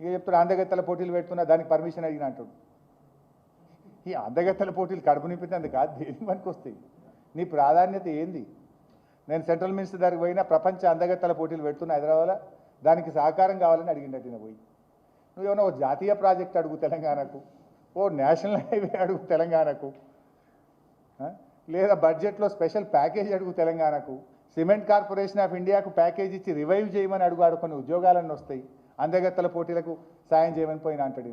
ఇక చెప్తాడు? అందగత్తల పోటీలు పెడుతున్నా దానికి పర్మిషన్ అడిగిన అంటాడు. ఈ అందగత్తల పోటీలు కడుపు నింపితే కాదు దేని పనికి వస్తాయి? నీ ప్రాధాన్యత ఏంది? నేను సెంట్రల్ మినిస్టర్ దగ్గరికి పోయినా ప్రపంచ అందగత్తల పోటీలు పెడుతున్నా హైదరాబాద్లో దానికి సహకారం కావాలని అడిగిండట ఈయన పోయి. నువ్వేమన్నా ఓ జాతీయ ప్రాజెక్ట్ అడుగు తెలంగాణకు ఓ నేషనల్ హైవే అడుగు తెలంగాణకు లేదా బడ్జెట్లో స్పెషల్ ప్యాకేజ్ అడుగు తెలంగాణకు సిమెంట్ కార్పొరేషన్ ఆఫ్ ఇండియాకు ప్యాకేజ్ ఇచ్చి రివైవ్ చేయమని అడుగు ఆడు కొన్ని ఉద్యోగాలన్నీ వస్తాయి. అందగత్తల పోటీలకు సాయం చేయమని పోయిన అంటాడు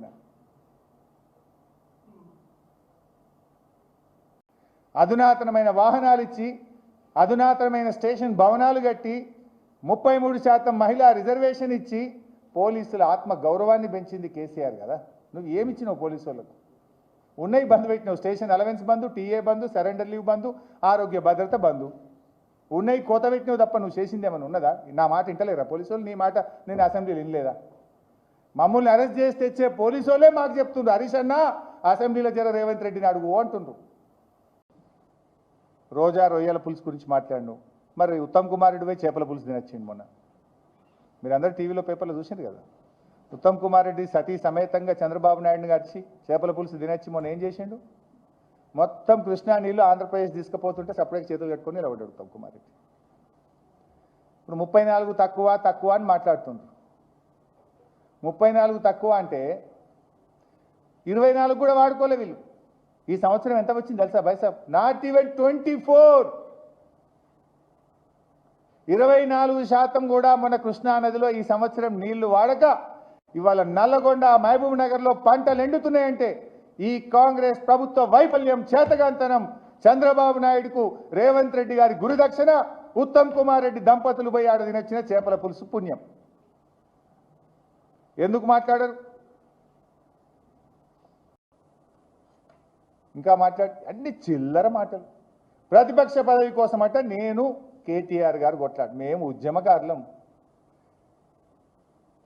అధునాతనమైన వాహనాలు ఇచ్చి అధునాతనమైన స్టేషన్ భవనాలు కట్టి ముప్పై మూడు శాతం మహిళా రిజర్వేషన్ ఇచ్చి పోలీసుల ఆత్మ గౌరవాన్ని పెంచింది కేసీఆర్ కదా. నువ్వు ఏమిచ్చినావు పోలీసు వాళ్ళకు ఉన్నాయి బంద్ పెట్టినావు. స్టేషన్ అలవెన్స్ బంధు టీఏ బంధు సరెండర్ లీవ్ బంధు ఆరోగ్య భద్రత బంధు ఉన్నాయి కోత పెట్టినవి తప్ప నువ్వు చేసింది ఏమైనా ఉన్నదా? నా మాట వింటలేరా పోలీసు వాళ్ళు నీ మాట నేను అసెంబ్లీలో వినలేదా? మమ్మల్ని అరెస్ట్ చేసి తెచ్చే పోలీసు వాళ్ళే మాకు చెప్తుండ్రు. హరీష్ అన్న అసెంబ్లీలో జర రేవంత్ రెడ్డిని అడుగు అంటుండ్రు. రోజా రొయ్యల పులుసు గురించి మాట్లాడు మరి ఉత్తమ్ కుమార్ రెడ్డి పోయి చేపల పులుసు తినొచ్చింది మొన్న. మీరందరూ టీవీలో పేపర్లో చూసింది కదా. ఉత్తమ్ కుమార్ రెడ్డి సతీ సమేతంగా చంద్రబాబు నాయుడుని గడిచి చేపల పులుసు తినొచ్చి మొన్న ఏం చేసిండు? మొత్తం కృష్ణా నీళ్ళు ఆంధ్రప్రదేశ్ తీసుకుపోతుంటే సపరేట్ చేతులు కట్టుకొని నిలబడ్డాడు ఉత్తమ్ కుమార్. రెడ్డి ఇప్పుడు ముప్పై నాలుగు తక్కువ తక్కువ అని మాట్లాడుతుంది. ముప్పై నాలుగు తక్కువ అంటే ఇరవై నాలుగు కూడా వాడుకోలే వీళ్ళు. ఈ సంవత్సరం ఎంత వచ్చింది తెలుసా బైసాబ్ నాట్ ఈవెన్ ట్వంటీ ఫోర్. ఇరవై నాలుగు శాతం కూడా మన కృష్ణా నదిలో ఈ సంవత్సరం నీళ్ళు వాడక ఇవాళ నల్లగొండ మహబూబ్ నగర్లో పంటలు ఎండుతున్నాయంటే ఈ కాంగ్రెస్ ప్రభుత్వ వైఫల్యం చేతగాంతనం చంద్రబాబు నాయుడుకు రేవంత్ రెడ్డి గారి గురుదక్షిణ ఉత్తమ్ కుమార్ రెడ్డి దంపతులు పోయి ఆడది నచ్చిన చేపల పులుసు పుణ్యం. ఎందుకు మాట్లాడరు? ఇంకా మాట్లాడి అన్ని చిల్లర మాటలు. ప్రతిపక్ష పదవి కోసం అట నేను కేటీఆర్ గారు కొట్లాడు మేము ఉద్యమకారులం.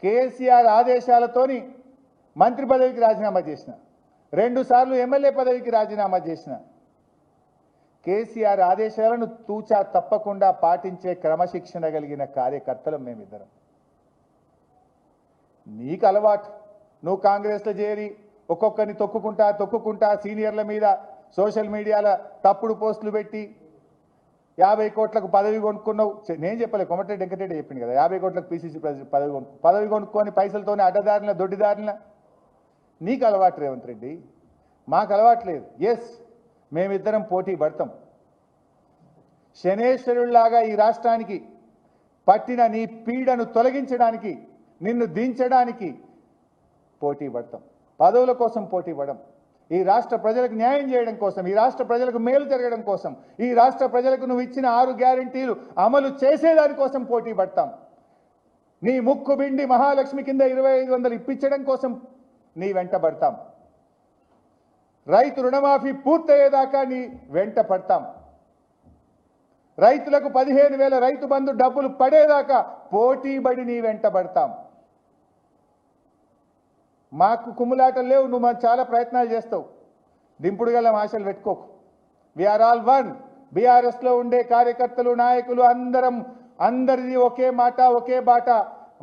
కేసీఆర్ ఆదేశాలతోని మంత్రి పదవికి రాజీనామా చేసిన. రెండు సార్లు ఎమ్మెల్యే పదవికి రాజీనామా చేసిన. కేసీఆర్ ఆదేశాలను తూచా తప్పకుండా పాటించే క్రమశిక్షణ కలిగిన కార్యకర్తలు మేమిద్దరం. నీకు అలవాటు. నువ్వు కాంగ్రెస్లో చేరి ఒక్కొక్కరిని తొక్కుకుంటా తొక్కుకుంటా సీనియర్ల మీద సోషల్ మీడియాలో తప్పుడు పోస్టులు పెట్టి యాభై కోట్లకు పదవి కొనుక్కున్నావు. నేను చెప్పలే కొమటిరెడ్డి వెంకటరెడ్డి చెప్పింది కదా యాభై కోట్లకు పీసీసీ పదవి కొనుక్కు పదవి కొనుక్కొని పైసలతోనే అడ్డదారిన దొడ్డిదారిన నీకు అలవాటు రేవంత్ రెడ్డి? మాకు అలవాటు లేదు. ఎస్ మేమిద్దరం పోటీ పడతాం. శనేశ్వరుల్లాగా ఈ రాష్ట్రానికి పట్టిన నీ పీడను తొలగించడానికి నిన్ను దించడానికి పోటీ పడతాం. పదవుల కోసం పోటీ పడం ఈ రాష్ట్ర ప్రజలకు న్యాయం చేయడం కోసం ఈ రాష్ట్ర ప్రజలకు మేలు జరగడం కోసం ఈ రాష్ట్ర ప్రజలకు నువ్వు ఇచ్చిన ఆరు గ్యారంటీలు అమలు చేసేదాని కోసం పోటీ పడతాం. నీ ముక్కు బిండి మహాలక్ష్మి కింద ఇరవై ఐదు వందలు ఇప్పించడం కోసం నీ వెంట పడతాం. రైతు రుణమాఫీ పూర్తయ్యేదాకా నీ వెంట పడతాం. రైతులకు పదిహేను వేల రైతు బంధు డబ్బులు పడేదాకా పోటీబడి నీ వెంట పడతాం. మాకు కుమ్ములాటలు లేవు నువ్వు మాకు చాలా ప్రయత్నాలు చేస్తావు. దింపుడు గల ఆశలు పెట్టుకోకు. విఆర్ ఆల్ వన్ బీఆర్ఎస్లో ఉండే కార్యకర్తలు నాయకులు అందరం అందరిది ఒకే మాట ఒకే బాట.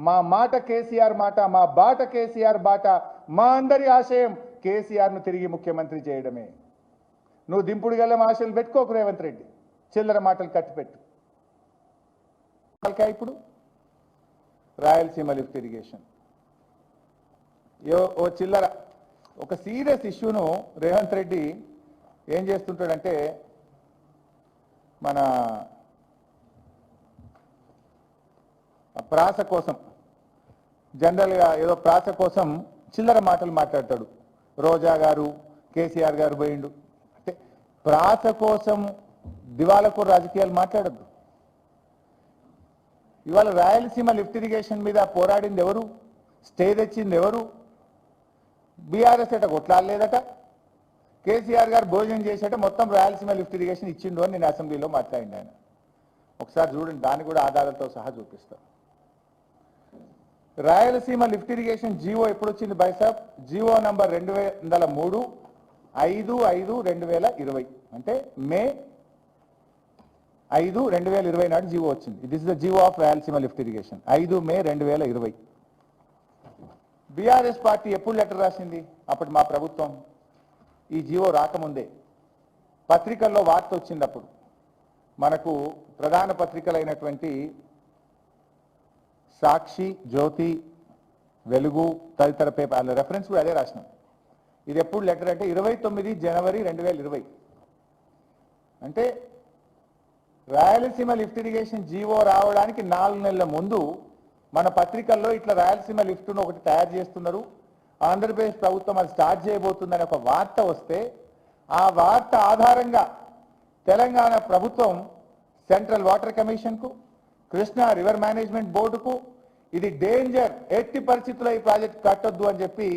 మా మాట కేసీఆర్ మాట మా బాట కేసీఆర్ బాట మా అందరి ఆశయం కేసీఆర్ను తిరిగి ముఖ్యమంత్రి చేయడమే. నువ్వు దింపుడు గల ఆశలు పెట్టుకోకు రేవంత్ రెడ్డి. చిల్లర మాటలు కట్టిపెట్టు. ఇప్పుడు? Rayalaseema lift irrigation. ఓ చిల్లర. ఒక సీరియస్ ఇష్యూను రేవంత్ రెడ్డి ఏం చేస్తుంటాడంటే మన ప్రాస కోసం జనరల్గా ఏదో ప్రాస కోసం చిల్లర మాటలు మాట్లాడతాడు. రోజా గారు కేసీఆర్ గారు పోయిండు. అంటే ప్రాస కోసం దివాలకు రాజకీయాలు మాట్లాడద్దు. ఇవాళ రాయలసీమ లిఫ్ట్ ఇరిగేషన్ మీద పోరాడింది ఎవరు? స్టే తెచ్చింది ఎవరు? బీఆర్ఎస్ అట కొట్లాడలేదట? కేసీఆర్ గారు భోజనం చేసేట మొత్తం రాయలసీమ లిఫ్ట్ ఇరిగేషన్ ఇచ్చిండు అని నేను అసెంబ్లీలో మాట్లాడింది ఆయన. ఒకసారి చూడండి దాన్ని కూడా ఆధారాలతో సహా చూపిస్తాను రాయలసీమ లిఫ్ట్ ఇరిగేషన్ జీవో ఎప్పుడు వచ్చింది బైసాబ్ జీవో నంబర్ రెండు వందల మూడు ఐదు ఐదు రెండు వేల ఇరవై. అంటే మే ఐదు రెండు వేల ఇరవై నాడు జీవో వచ్చింది. This is the GO of Rayalaseema lift irrigation. ఐదు మే రెండు వేల ఇరవై. బీఆర్ఎస్ పార్టీ ఎప్పుడు లెటర్ రాసింది? అప్పుడు మా ప్రభుత్వం. ఈ జీవో రాకముందే. పత్రికల్లో వార్త వచ్చింది అప్పుడు. మనకు ప్రధాన పత్రికలైనటువంటి సాక్షి జ్యోతి వెలుగు తదితర పేపర్ రెఫరెన్స్ కూడా అదే రాసినాం. ఇది ఎప్పుడు లెటర్ అంటే ఇరవై తొమ్మిది జనవరి రెండు వేల ఇరవై. అంటే రాయలసీమ లిఫ్ట్ ఇరిగేషన్ జీవో రావడానికి నాలుగు నెలల ముందు మన పత్రికల్లో ఇట్లా రాయలసీమ లిఫ్ట్ను ఒకటి తయారు చేస్తున్నారు. ఆంధ్రప్రదేశ్ ప్రభుత్వం అది స్టార్ట్ చేయబోతుందని ఒక వార్త వస్తే ఆ వార్త ఆధారంగా తెలంగాణ ప్రభుత్వం సెంట్రల్ వాటర్ కమిషన్కు కృష్ణా రివర్ మేనేజ్మెంట్ బోర్డుకు ఇది డేంజర్ ఎట్టి పరిస్థితుల్లో ఈ ప్రాజెక్ట్ కట్టొద్దు అని చెప్పి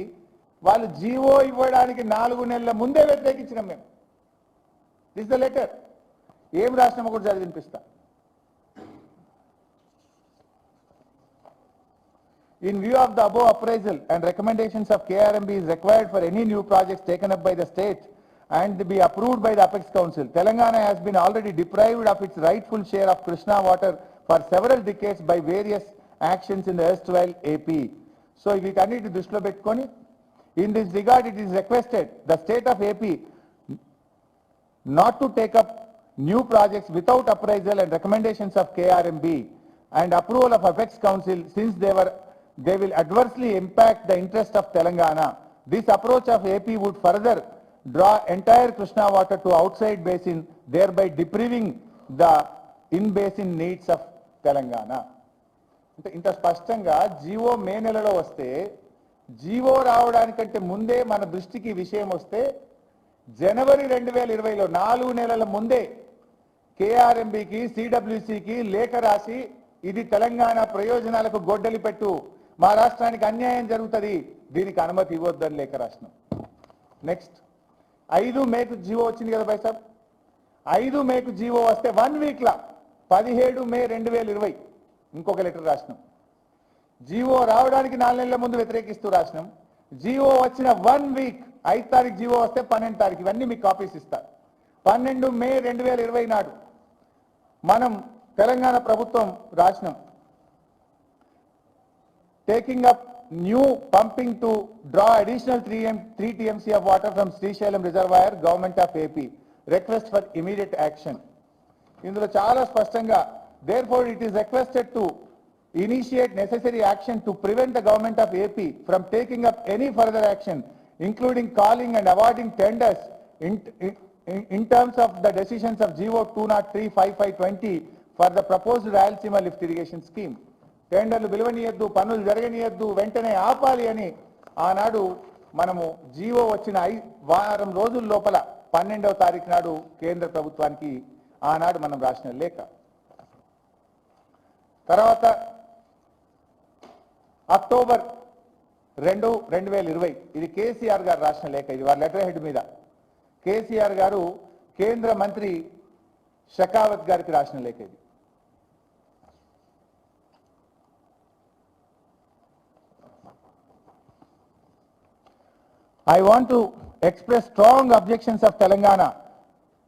వాళ్ళు జీవో ఇవ్వడానికి నాలుగు నెలల ముందే వ్యతిరేకించినాం మేము. దిస్ ద లెటర్ ఏం రాసినా కూడా చదివినిపిస్తా in view of the above appraisal and recommendations of KRMB is required for any new project taken up by the state and be approved by the apex council Telangana has been already deprived of its rightful share of Krishna water for several decades by various actions in the erstwhile AP. So వీటన్నిటి దృష్టిలో పెట్టుకొని in this regard it is requested the state of AP not to take up new projects without appraisal and recommendations of KRMB and approval of Apex Council since they were, they will adversely impact the interest of Telangana. This approach of AP would further draw entire Krishna water to outside basin, thereby depriving the in-basin needs of Telangana. అంటే ఇంత స్పష్టంగా GO మే నెలలో వస్తే GO రావడానికంటే ముందే మన దృష్టికి విషయం వస్తే జనవరి రెండు వేల ఇరవైలో నాలుగు నెలల ముందే కేఆర్ఎంబికి సిడబ్ల్యూసికి లేఖ రాసి ఇది తెలంగాణ ప్రయోజనాలకు గొడ్డలి పెట్టు మా రాష్ట్రానికి అన్యాయం జరుగుతుంది దీనికి అనుమతి ఇవ్వద్దని లేఖ రాసిన. నెక్స్ట్ ఐదు మేకు జీవో వచ్చింది కదా బైసాబ్? ఐదు మేకు జీవో వస్తే వన్ వీక్లా పదిహేడు మే రెండు వేల ఇరవై. ఇంకొక లెటర్ రాసినాం. జీవో రావడానికి నాలుగు నెలల ముందు వ్యతిరేకిస్తూ రాసినాం. జీవో వచ్చిన వన్ వీక్ ఐదు తారీఖు జీవో వస్తే పన్నెండు తారీఖు ఇవన్నీ మీకు కాపీస్ ఇస్తారు పన్నెండు మే రెండు వేల ఇరవై నాడు మనం తెలంగాణ ప్రభుత్వం రాసినాం. Taking up new pumping to draw additional three M three TMC of water from Srisailam reservoir government of AP request for immediate action ఇందులో చాలా స్పష్టంగా therefore it is requested to initiate necessary action to prevent the government of AP from taking up any further action including calling and awarding tenders in terms of the decisions of GO 2035520 for the proposed Rayalaseema lift irrigation scheme. టెండర్లు విలువనీయద్దు పనులు జరగనీయద్దు వెంటనే ఆపాలి అని ఆనాడు మనము GO వచ్చిన I వారం రోజుల లోపల పన్నెండవ తారీఖు నాడు కేంద్ర ప్రభుత్వానికి ఆనాడు మనం రాసిన లేఖ. తర్వాత అక్టోబర్ రెండు రెండు వేల ఇరవై ఇది కేసీఆర్ గారు రాసిన లేఖ ఇది వారి లెటర్ హెడ్ మీద. కేసీఆర్ గారు కేంద్ర మంత్రి షకావత్ గారికి రాసిన లేఖ ఇది. I want to express strong objections of Telangana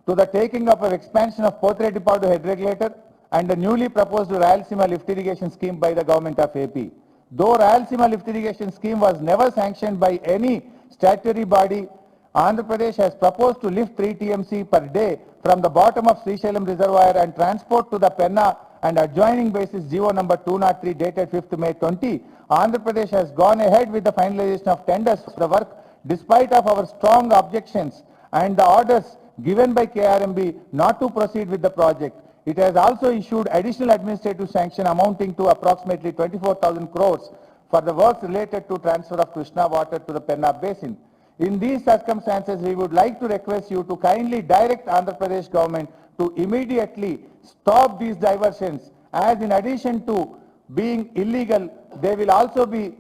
to the taking up of expansion of Pothiredipadu head regulator and the newly proposed Rayalaseema lift irrigation scheme by the government of AP. Though Rayalaseema lift irrigation scheme was never sanctioned by any statutory body, Andhra Pradesh has proposed to lift 3 TMC per day from the bottom of Srisailam reservoir and transport to the Penna and adjoining basis GO number 203 dated 5th May 20. Andhra Pradesh has gone ahead with the finalization of tenders for the work despite of our strong objections and the orders given by KRMB not to proceed with the project. It has also issued additional administrative sanction amounting to approximately 24,000 crores for the works related to transfer of Krishna water to the Penna basin. In these circumstances, we would like to request you to kindly direct Andhra Pradesh government to immediately stop these diversions as in addition to being illegal, they will also be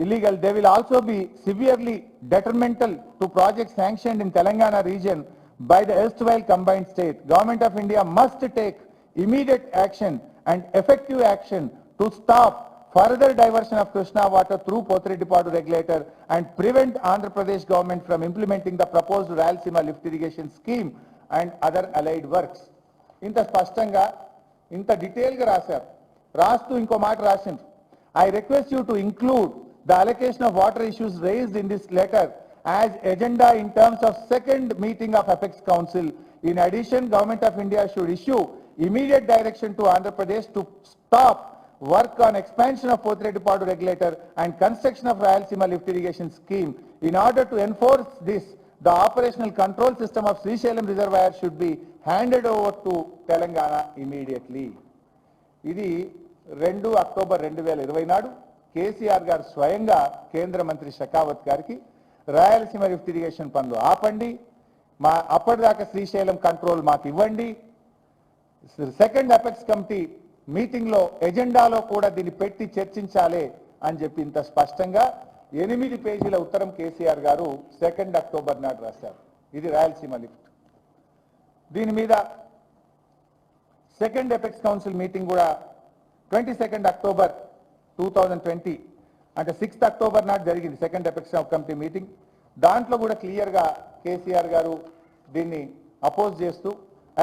illegal, they will also be severely detrimental to projects sanctioned in Telangana region by the erstwhile combined state. Government of India must take immediate action and effective action to stop further diversion of Krishna water through Pothiredipadu regulator and prevent Andhra Pradesh government from implementing the proposed Rayalaseema lift irrigation scheme and other allied works. ఇంత స్పష్టంగా ఇంత డీటెయిల్గా రాశారు రాస్తూ ఇంకో మాట రాసిండ్రు I request you to include the allocation of water issues raised in this letter as agenda in terms of second meeting of Apex Council. In addition, Government of India should issue immediate direction to Andhra Pradesh to stop work on expansion of Pothredipadu regulator and construction of Rayalaseema lift irrigation scheme. In order to enforce this, the operational control system of Srisailam reservoir should be handed over to Telangana immediately. ఇది రెండు October రెండు వేల ఇరవై నాడు కేసీఆర్ గారు స్వయంగా కేంద్ర మంత్రి షకావత్ గారికి రాయలసీమ లిఫ్ట్ ఇరిగేషన్ పనులు ఆపండి మా అప్పటిదాకా శ్రీశైలం కంట్రోల్ మాకు ఇవ్వండి సెకండ్ అపెక్స్ కమిటీ మీటింగ్లో ఎజెండాలో కూడా దీన్ని పెట్టి చర్చించాలి అని చెప్పి ఇంత స్పష్టంగా ఎనిమిది పేజీల ఉత్తరం కేసీఆర్ గారు సెకండ్ అక్టోబర్ నాడు రాశారు. ఇది రాయలసీమ లిఫ్ట్. దీని మీద సెకండ్ ఎపెక్స్ కౌన్సిల్ మీటింగ్ కూడా twenty second October two thousand twenty అంటే సిక్స్త్ అక్టోబర్ నాడు జరిగింది సెకండ్ ఎపెక్స్ కమిటీ మీటింగ్ దాంట్లో కూడా క్లియర్గా కేసీఆర్ గారు దీన్ని అపోజ్ చేస్తూ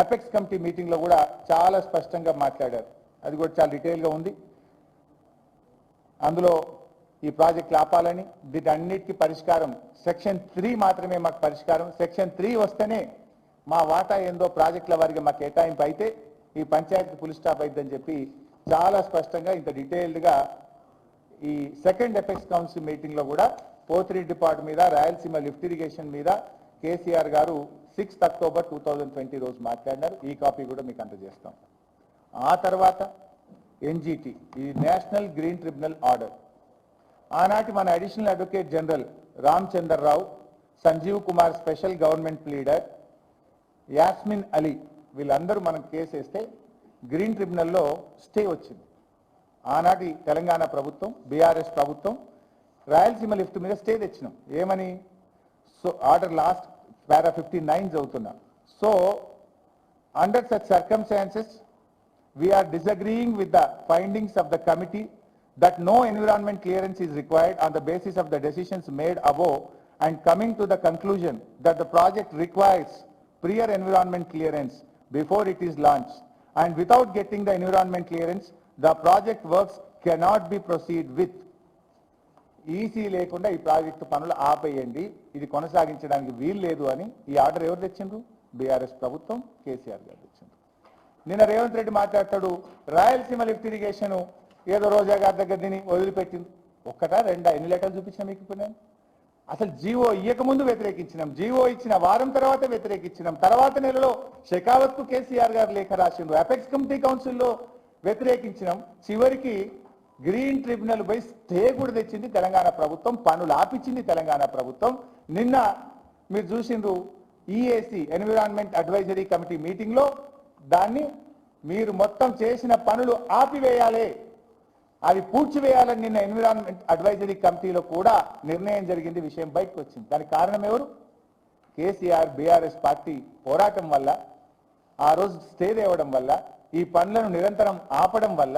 ఎపెక్స్ కమిటీ మీటింగ్లో కూడా చాలా స్పష్టంగా మాట్లాడారు. అది కూడా చాలా డీటెయిల్గా ఉంది. అందులో ఈ ప్రాజెక్టులు ఆపాలని వీటన్నిటికీ పరిష్కారం సెక్షన్ త్రీ మాత్రమే మాకు పరిష్కారం. సెక్షన్ త్రీ వస్తేనే మా వాటా ఏందో ప్రాజెక్టుల వారికి మాకు కేటాయింపు అయితే ఈ పంచాయతీ ఫుల్ స్టాప్ అయిద్దని చెప్పి చాలా స్పష్టంగా ఇంత డీటెయిల్డ్గా ఈ సెకండ్ ఎపెక్స్ కౌన్సిల్ మీటింగ్లో కూడా పోతిరెడ్డి డిపార్ట్ మీద రాయలసీమ లిఫ్ట్ ఇరిగేషన్ మీద కేసీఆర్ గారు sixth October two thousand twenty రోజు మాట్లాడినారు. ఈ కాపీ కూడా మీకు అందజేస్తాం. ఆ తర్వాత ఎన్జిటి ఇది నేషనల్ గ్రీన్ ట్రిబ్యునల్ ఆర్డర్ ఆనాటి మన additional advocate general Ramachandra Rao Sanjeev Kumar special government leader Yasmin Ali వీళ్ళందరూ మనం కేసు వేస్తే గ్రీన్ ట్రిబ్యునల్లో స్టే వచ్చింది. ఆనాటి తెలంగాణ ప్రభుత్వం బీఆర్ఎస్ ప్రభుత్వం రాయలసీమ లిఫ్ట్ మీద స్టే తెచ్చినాం. ఏమని? So order last para fifty nine చదువుతున్నా. So under such circumstances we are disagreeing with the findings of the committee that no environment clearance is required on the basis of the decisions made above and coming to the conclusion that the project requires prior environment clearance before it is launch and without getting the environment clearance the project works cannot be proceed with EC లేకుండా ఈ project పనులు ఆపేయండి. ఇది కొనసాగించడానికి వీలు లేదు అని ఈ ఆర్డర్ ఎవరు తెచ్చిండ్రు? బీఆర్ఎస్ ప్రభుత్వం కేసీఆర్ గారు తెచ్చిండ్రు. నిన్న రేవంత్ రెడ్డి మాట్లాడతాడు రాయలసీమ లిఫ్ట్ ఇరిగేషన్ ఏదో రోజా గారి దగ్గర దీన్ని వదిలిపెట్టింది ఒక్కటా రెండా? ఎన్ని లెటర్లు చూపించిన మీకు ఇప్పుడు నేను? అసలు జీవో ఇయ్యకముందు వ్యతిరేకించినాం. జీవో ఇచ్చిన వారం తర్వాత వ్యతిరేకించినాం. తర్వాత నెలలో షెకావత్కు కేసీఆర్ గారు లేఖ రాసిండు అపెక్స్ కమిటీ కౌన్సిల్లో వ్యతిరేకించినాం. చివరికి గ్రీన్ ట్రిబ్యునల్ పై స్టే కూడా తెచ్చింది తెలంగాణ ప్రభుత్వం పనులు ఆపించింది తెలంగాణ ప్రభుత్వం. నిన్న మీరు చూసిండ్రు ఈఏసీ ఎన్విరాన్మెంట్ అడ్వైజరీ కమిటీ మీటింగ్లో దాన్ని మీరు మొత్తం చేసిన పనులు ఆపివేయాలి. అది పూడ్చివేయాలని నిన్న ఎన్విరాన్మెంట్ అడ్వైజరీ కమిటీలో కూడా నిర్ణయం జరిగింది విషయం బయటకు వచ్చింది. దానికి కారణం ఎవరు? కేసీఆర్ బీఆర్ఎస్ పార్టీ పోరాటం వల్ల ఆ రోజు స్టే తేవడం వల్ల ఈ పనులను నిరంతరం ఆపడం వల్ల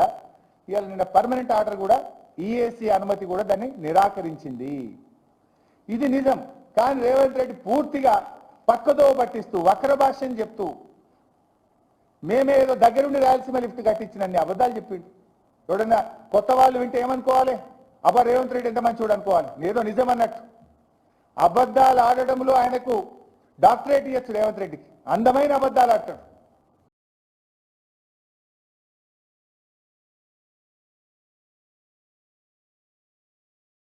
ఇవాళ నిన్న పర్మనెంట్ ఆర్డర్ కూడా ఈఏసీ అనుమతి కూడా దాన్ని నిరాకరించింది. ఇది నిజం. కానీ రేవంత్ రెడ్డి పూర్తిగా పక్కదో పట్టిస్తూ వక్ర భాష్యం చెప్తూ మేమేదో దగ్గరుండి రాయలసీమ లిఫ్ట్ కట్టించినన్ని అబద్ధాలు చెప్పిండు. ఎవడన్నా కొత్త వాళ్ళు వింటే ఏమనుకోవాలి? అబ్బా రేవంత్ రెడ్డి ఎంత మంచివాడు అనుకోవాలి? ఏదో నిజం అన్నట్టు. అబద్ధాలు ఆడడంలో ఆయనకు డాక్టరేట్ ఇవ్వచ్చు రేవంత్ రెడ్డికి. అందమైన అబద్ధాలు ఆడటం